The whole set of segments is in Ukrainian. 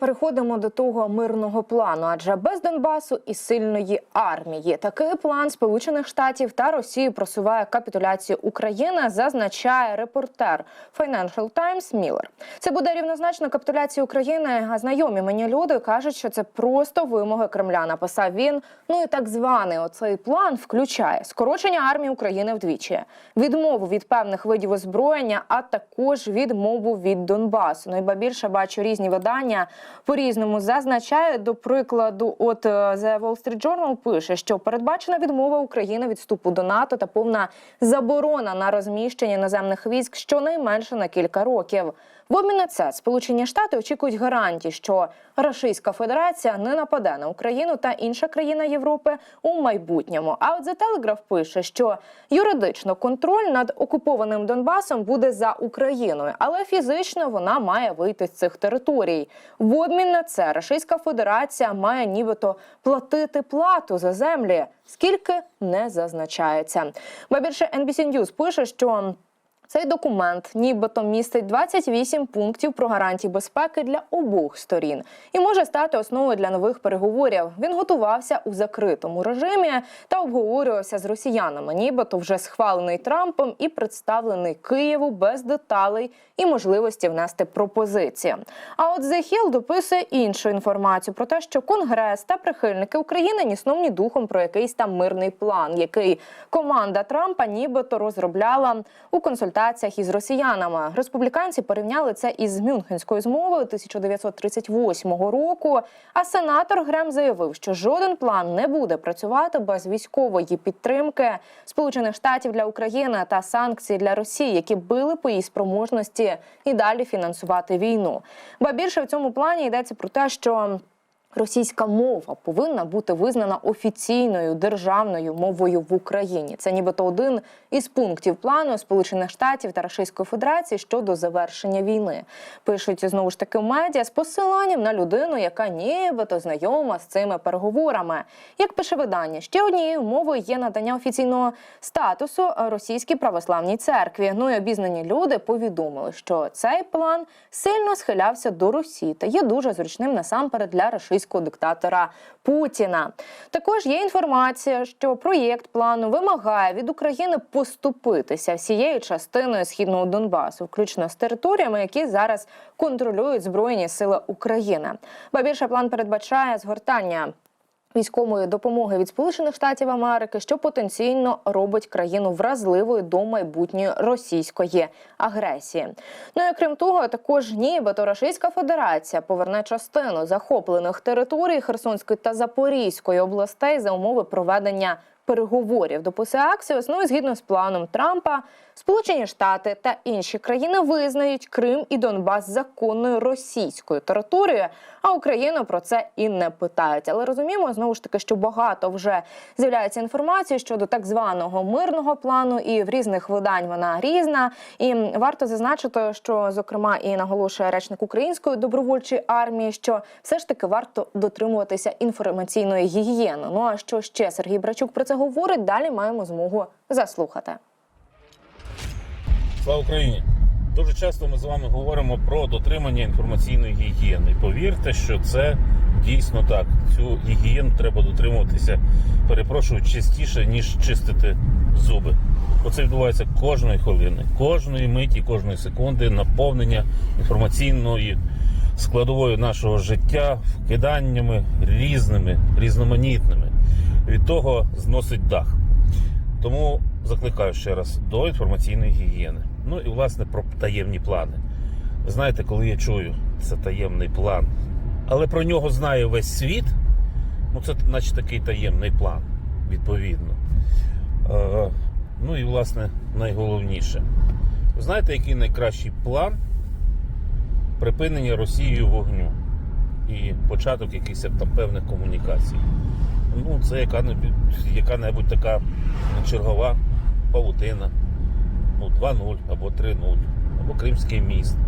Переходимо до того мирного плану, адже без Донбасу і сильної армії такий план Сполучених Штатів та Росії просуває капітуляцію України, зазначає репортер Financial Times Міллер. Це буде рівнозначно капітуляції України. А знайомі мені люди кажуть, що це просто вимоги Кремля. Написав він. Ну і так званий оцей план включає скорочення армії України вдвічі, відмову від певних видів озброєння, а також відмову від Донбасу. Ну і більше бачу різні видання по-різному зазначає, до прикладу, от е, The Wall Street Journal пише, що передбачена відмова України від вступу до НАТО та повна заборона на розміщення іноземних військ щонайменше на кілька років. В обмін на це Сполучені Штати очікують гарантій, що Російська Федерація не нападе на Україну та інша країна Європи у майбутньому. А от The Telegraph пише, що юридично контроль над окупованим Донбасом буде за Україною, але фізично вона має вийти з цих територій. В обмін на це Російська Федерація має нібито платити плату за землі, скільки не зазначається. Ба більше NBC News пише, що цей документ нібито містить 28 пунктів про гарантії безпеки для обох сторін і може стати основою для нових переговорів. Він готувався у закритому режимі та обговорювався з росіянами, нібито вже схвалений Трампом і представлений Києву без деталей і можливості внести пропозиції. А от The Hill дописує іншу інформацію про те, що Конгрес та прихильники України ні сном, духом про якийсь там мирний план, який команда Трампа нібито розробляла у консультаціях із росіянами. Республіканці порівняли це із Мюнхенською змовою 1938 року. А сенатор Грем заявив, що жоден план не буде працювати без військової підтримки Сполучених Штатів для України та санкцій для Росії, які били по її спроможності і далі фінансувати війну. Ба більше в цьому плані йдеться про те, що Російська мова повинна бути визнана офіційною державною мовою в Україні. Це нібито один із пунктів плану Сполучених Штатів та Російської Федерації щодо завершення війни. Пишуть знову ж таки медіа з посиланням на людину, яка нібито знайома з цими переговорами. Як пише видання, ще однією умовою є надання офіційного статусу російській православній церкві. Ну і обізнані люди повідомили, що цей план сильно схилявся до Росії та є дуже зручним насамперед для російського диктатора Путіна. Також є інформація, що проєкт плану вимагає від України поступитися всією частиною східного Донбасу, включно з територіями, які зараз контролюють збройні сили України. Ба більше план передбачає згортання військової допомоги від Сполучених Штатів Америки, що потенційно робить країну вразливою до майбутньої російської агресії. Ну і крім того, також нібито Російська Федерація поверне частину захоплених територій Херсонської та Запорізької областей за умови проведення. Переговорів дописує Аксіос, ну і згідно з планом Трампа, Сполучені Штати та інші країни визнають Крим і Донбас законною російською територією, а Україну про це і не питають. Але розуміємо знову ж таки, що багато вже з'являється інформації щодо так званого мирного плану, і в різних видань вона різна. І варто зазначити, що зокрема і наголошує речник української добровольчої армії, що все ж таки варто дотримуватися інформаційної гігієни. Ну а що ще Сергій Брачук про це говорить? Далі маємо змогу заслухати. Слава Україні! Дуже часто ми з вами говоримо про дотримання інформаційної гігієни. Повірте, що це дійсно так. Цю гігієну треба дотримуватися, перепрошую, частіше, ніж чистити зуби. Оце відбувається кожної хвилини, кожної миті, кожної секунди наповнення інформаційної складовою нашого життя вкиданнями різними, різноманітними. Від того зносить дах. Тому закликаю ще раз до інформаційної гігієни. Ну і власне про таємні плани. Ви знаєте, коли я чую, це таємний план, але про нього знає весь світ. Ну, це наче такий таємний план, відповідно. Е, ну і власне найголовніше. Ви знаєте, який найкращий план припинення Росією вогню і початок якихось там певних комунікацій? Ну, це яка-небудь яка-небудь така чергова павутина. Ну, 2-0 або 3-0, або Кримський міст,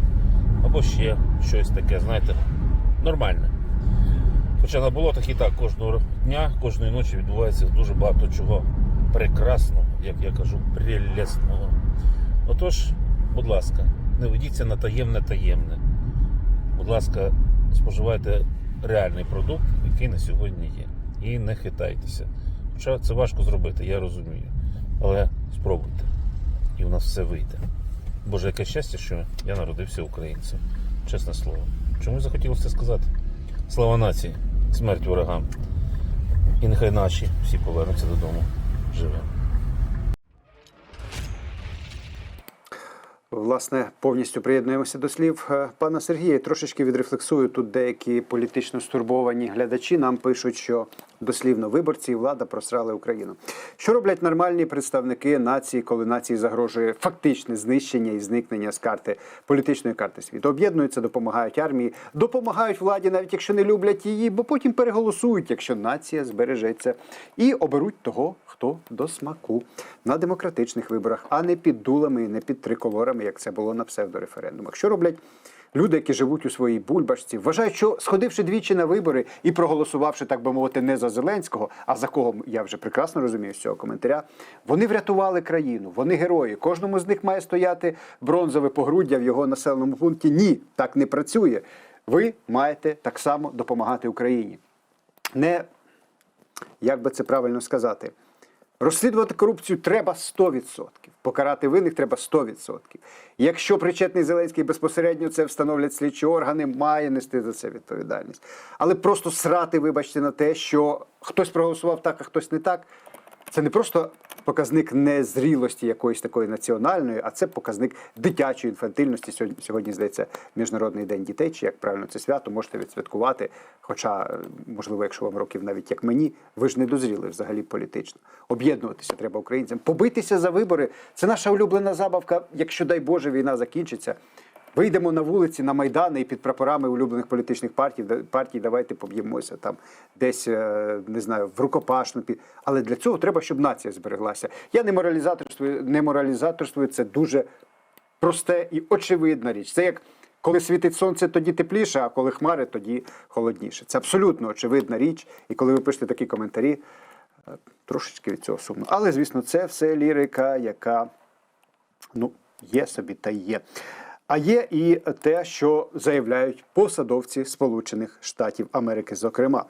або ще щось таке, знаєте, нормальне. Хоча на болотах і так кожного дня, кожної ночі відбувається дуже багато чого прекрасного, як я кажу, прелесного. Отож, будь ласка, не ведіться на таємне таємне. Будь ласка, споживайте реальний продукт, який на сьогодні є. І не хитайтеся. Хоча це важко зробити, я розумію. Але спробуйте. І в нас все вийде. Боже, яке щастя, що я народився українцем. Чесне слово. Чому захотілося це сказати? Слава нації, смерть ворогам. І нехай наші всі повернуться додому живими. Власне, повністю приєднуємося до слів е, пана Сергія. Трошечки відрефлексую тут деякі політично стурбовані глядачі. Нам пишуть, що дослівно виборці і влада просрали Україну. Що роблять нормальні представники нації, коли нації загрожує фактичне знищення і зникнення з карти політичної карти світу? Об'єднуються, допомагають армії, допомагають владі, навіть якщо не люблять її, бо потім переголосують, якщо нація збережеться, і оберуть того, хто до смаку на демократичних виборах, а не під дулами, не під триколорами, як це було на псевдореферендумах. Що роблять люди, які живуть у своїй бульбашці, вважають, що сходивши двічі на вибори і проголосувавши, так би мовити, не за Зеленського, а за кого я вже прекрасно розумію з цього коментаря, вони врятували країну, вони герої. Кожному з них має стояти бронзове погруддя в його населеному пункті. Ні, так не працює. Ви маєте так само допомагати Україні. Не як би це правильно сказати, розслідувати корупцію треба 100%. Покарати винних треба 100%. Якщо причетний Зеленський безпосередньо це встановлять слідчі органи, має нести за це відповідальність. Але просто срати, вибачте, на те, що хтось проголосував так, а хтось не так. Це не просто показник незрілості якоїсь такої національної, а це показник дитячої інфантильності. Сьогодні, сьогодні здається, Міжнародний день дітей, чи як правильно це свято можете відсвяткувати. Хоча, е, можливо, якщо вам років навіть як мені, ви ж не дозріли взагалі політично. Об'єднуватися треба українцям. Побитися за вибори це наша улюблена забавка. Якщо дай Боже, війна закінчиться. Вийдемо на вулиці, на майдани і під прапорами улюблених політичних партій, партій давайте поб'ємося там десь, е, не знаю, в рукопашну. Але для цього треба, щоб нація збереглася. Я не моралізаторствую, не моралізаторствую, це дуже просте і очевидна річ. Це як коли світить сонце, тоді тепліше, а коли хмари, тоді холодніше. Це абсолютно очевидна річ. І коли ви пишете такі коментарі, е, трошечки від цього сумно. Але, звісно, це все лірика, яка ну, є собі та є. А є і те, що заявляють посадовці Сполучених Штатів Америки, зокрема.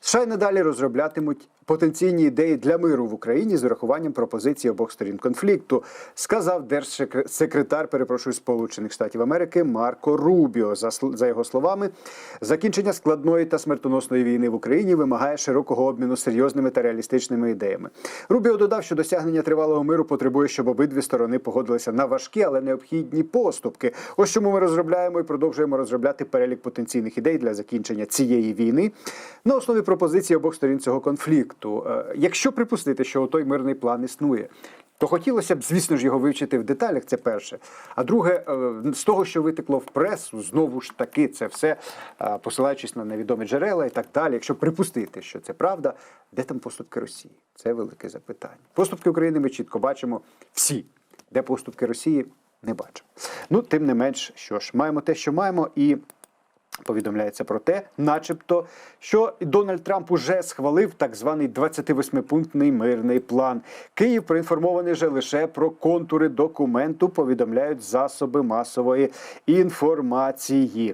США й надалі розроблятимуть потенційні ідеї для миру в Україні з урахуванням пропозицій обох сторін конфлікту, сказав держсекретар, перепрошую, Сполучених Штатів Америки Марко Рубіо. За, за його словами, закінчення складної та смертоносної війни в Україні вимагає широкого обміну серйозними та реалістичними ідеями. Рубіо додав, що досягнення тривалого миру потребує, щоб обидві сторони погодилися на важкі, але необхідні поступки. Ось чому ми розробляємо і продовжуємо розробляти перелік потенційних ідей для закінчення цієї війни на основі пропозицій обох сторін цього конфлікту. Е, Якщо припустити, що той мирний план існує. То хотілося б, звісно ж, його вивчити в деталях. Це перше. А друге, е, з того, що витекло в пресу, знову ж таки, це все е, посилаючись на невідомі джерела і так далі. Якщо припустити, що це правда, де там поступки Росії? Це велике запитання. Поступки України ми чітко бачимо всі, де поступки Росії не бачимо. Ну, тим не менш, що ж, маємо те, що маємо, і. Повідомляється про те, начебто, що Дональд Трамп уже схвалив так званий 28-пунктний мирний план. Київ проінформований же лише про контури документу. Повідомляють засоби масової інформації.